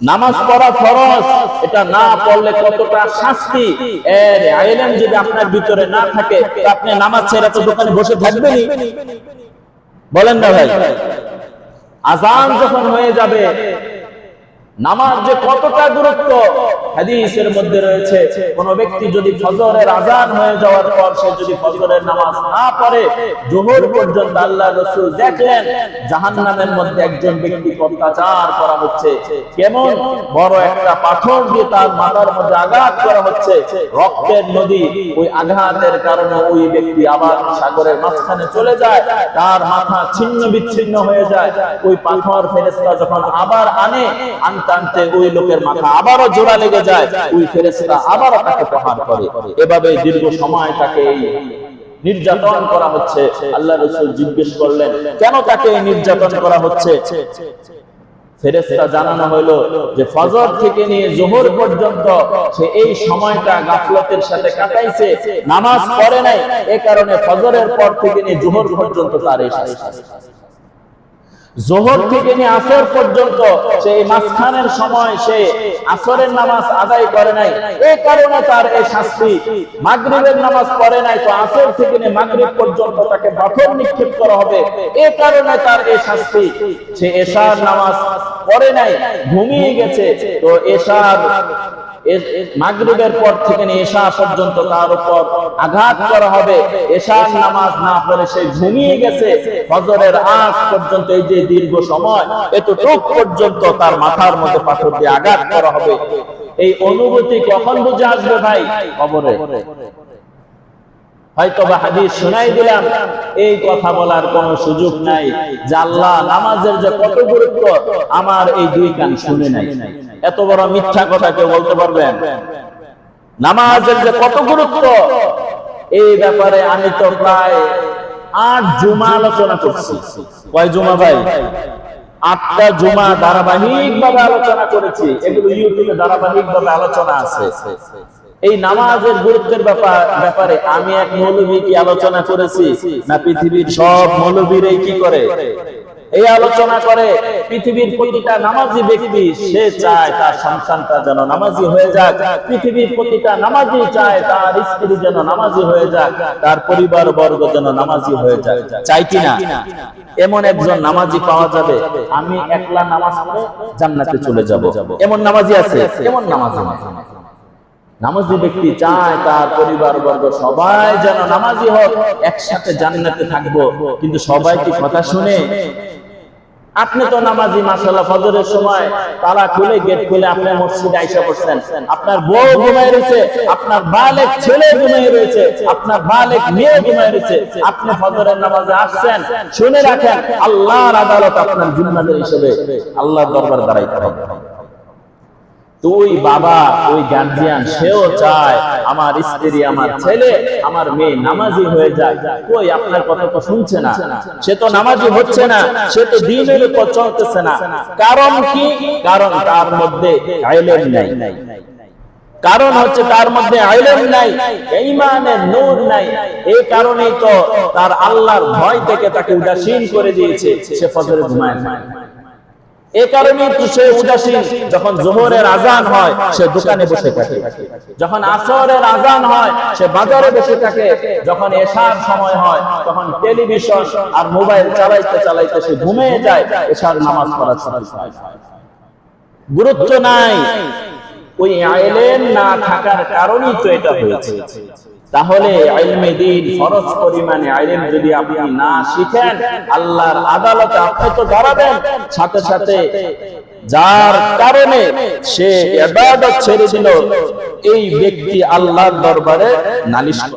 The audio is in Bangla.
নামাজ পড়া ফরজ, এটা না পড়লে কতটা শাস্তি? এর আইলেন যদি আপনার ভিতরে না থাকে আপনি নামাজ ছেড়ে তো দোকানে বসে থাকবেনই। বলেন না ভাই। আজান যখন হয়ে যাবে নামাজ যে কতটা গুরুত্ব হাদিসের মধ্যে রয়েছে, কোন ব্যক্তি যদি ফজরের আজান হয়ে যাওয়ার পর সে যদি ফজরের নামাজ না পড়ে, জোহর পর্যন্ত আল্লাহ রসুল দেখলেন, জাহান্নামের মধ্যে একজন ব্যক্তি অত্যাচার করা হচ্ছে। কেমন? বড় একটা পাথর দিয়ে তার মাথার মধ্যে আঘাত করা হচ্ছে। রক্তের নদী ওই আঘাতের কারণে ওই ব্যক্তি আবার সাগরের মাঝখানে চলে যায়, তার মাথা ছিন্ন বিচ্ছিন্ন হয়ে যায়। ওই পাথর ফেরেস্তা যখন আবার আনে আনতে ওই লোকের মাথা আবারও জোড়া লেগে যায়, ওই ফেরেস্তা আবারও তাকে প্রহার করে। এভাবে দীর্ঘ সময় তাকে এই নির্যাতন করা হচ্ছে। আল্লাহ রসুল জিজ্ঞেস করলেন, কেন তাকে নির্যাতন করা হচ্ছে? ফজর থেকে নিয়ে পর্যন্ত সে এই সময়টা সাথে কাটাইছে, নামাজ পড়ে নাই, এ কারণে ফজরের পর থেকে নিয়ে জোহর পর্যন্ত তার শাস্তি। জোহর থেকে নিয়ে আসর পর্যন্ত সেই মাঝখানের সময় সে আসরের নামাজ আদায় করে নাই। এই কারণে তার এই শাস্তি। মাগরিবের নামাজ পড়ে নাই, তো আসর থেকে নিয়ে মাগরিব পর্যন্ত তাকে পাথর নিক্ষেপ করা হবে। এই কারণে তার এই শাস্তি। সে এশার নামাজ পড়ে নাই, ঘুমিয়ে গেছে। তো এশার মাগরিবের পর থেকে নিয়ে এশা পর্যন্ত তার উপর আঘাত করা হবে। এশার নামাজ না পড়ে সে ঘুমিয়ে গেছে। ফজরের আগ পর্যন্ত এই যে দীর্ঘ সময় এতটুক পর্যন্ত তার মাথার মধ্যে পাথর দিয়ে আঘাত করা হবে। এই অনুভূতি কখন বুঝে আসবে ভাই? খবরে। হয়তো বা হাদিস শোনাই দিলাম, এই কথা বলার সুযোগ নাই। নামাজের যে কত গুরুত্ব, আমার এই দুই কান শুনে নাই। এত বড় মিথ্যা কথা কেউ বলতে পারবেন নামাজের যে কত গুরুত্ব, এই ব্যাপারে আমি তো প্রায় আট জুমা আলোচনা করছি। কয় জুমা ভাই? আটটা জুমা ধারাবাহিক ভাবে আলোচনা করেছি। এগুলো ইউটিউবে ধারাবাহিক ভাবে আলোচনা আছে। এই নামাজের গুরুত্বের ব্যাপার ব্যাপারে আমি এক মৌলভী কি আলোচনা করেছি? না পৃথিবীর সব মৌলভীরাই কি করে? এই আলোচনা করে পৃথিবীর প্রতিটা নামাজি ব্যক্তি সে চায় তার সন্তানটা যেন নামাজি হয়ে যাক। পৃথিবীর প্রতিটা নামাজি চায় তার স্ত্রী যেন নামাজি হয়ে যাক। তার পরিবার বর্গ যেন নামাজি হয়ে যাক। চাই কিনা এমন একজন নামাজি পাওয়া যাবে, আমি একলা নামাজ পড়ে জান্নাতে চলে যাব। এমন নামাজি আছে? এমন নামাজি নামাজি ব্যক্তি চায় তার পরিবার বর্গ সবাই যেন নামাজি হোক, একসাথে জান্নাতে থাকব। কিন্তু সবাই কি কথা শুনে? আপনি তো নামাজি মাসাল্লাহ ফজরের সময় তালা খুলে, গেট খুলে আপনি মসজিদে আইসা পড়ছেন আপনার বউ ঘুমায় রয়েছে, আপনার বালেক ছেলে ঘুমায় রয়েছে, আপনার বালেক মেয়ে ঘুমায় রয়েছে। আপনি ফজরের নামাজে আসছেন, শুনে রাখেন, আল্লাহর আদালত আপনার জিম্মাদের হিসেবে, আল্লাহর দরবার দাঁড়াইতে হবে। তুই বাবা, ওই গার্জিয়ান সেও চায়, আমার স্ত্রী, আমার ছেলে, আমার মেয়ে নামাজি হয়ে যায়। কই, আপনার কথা তো শুনছে না। সে তো নামাজি হচ্ছে না, সে তো দিনের উপর চলতেছে না। কারণ কি? কারণ তার মধ্যে আইলেম নাই। কারণ হচ্ছে তার মধ্যে আইলেম নাই, ইমানের নূর নাই। এই কারণেই তো তার আল্লাহর ভয় থেকে তাকে উদাসীন করে দিয়েছে। সে ফজরে ঘুমায় না। এ কারণে তো সে উদাসীন, যখন জোহরের আজান হয়, সে দোকানে বসে থাকে। যখন আসরের আজান হয়, সে বাজারে বসে থাকে। যখন এশার সময় হয়, তখন টেলিভিশন আর মোবাইল চালাইতে চালাইতে সে ঘুমিয়ে যায়, এশার নামাজ পড়ার সময়। গুরুত্ব নাই। ওই আইলেন না থাকার কারণেই তো এটা হয়েছে। তাহলে ফরজ পরিমাণে যদি আপনি না শিখেন, আল্লাহর আদালতে আপনি তো দাঁড়াবেন। সাথে সাথে যার কারণে সে এবাদত ছেড়ে দিল, এই ব্যক্তি আল্লাহর দরবারে নালিশ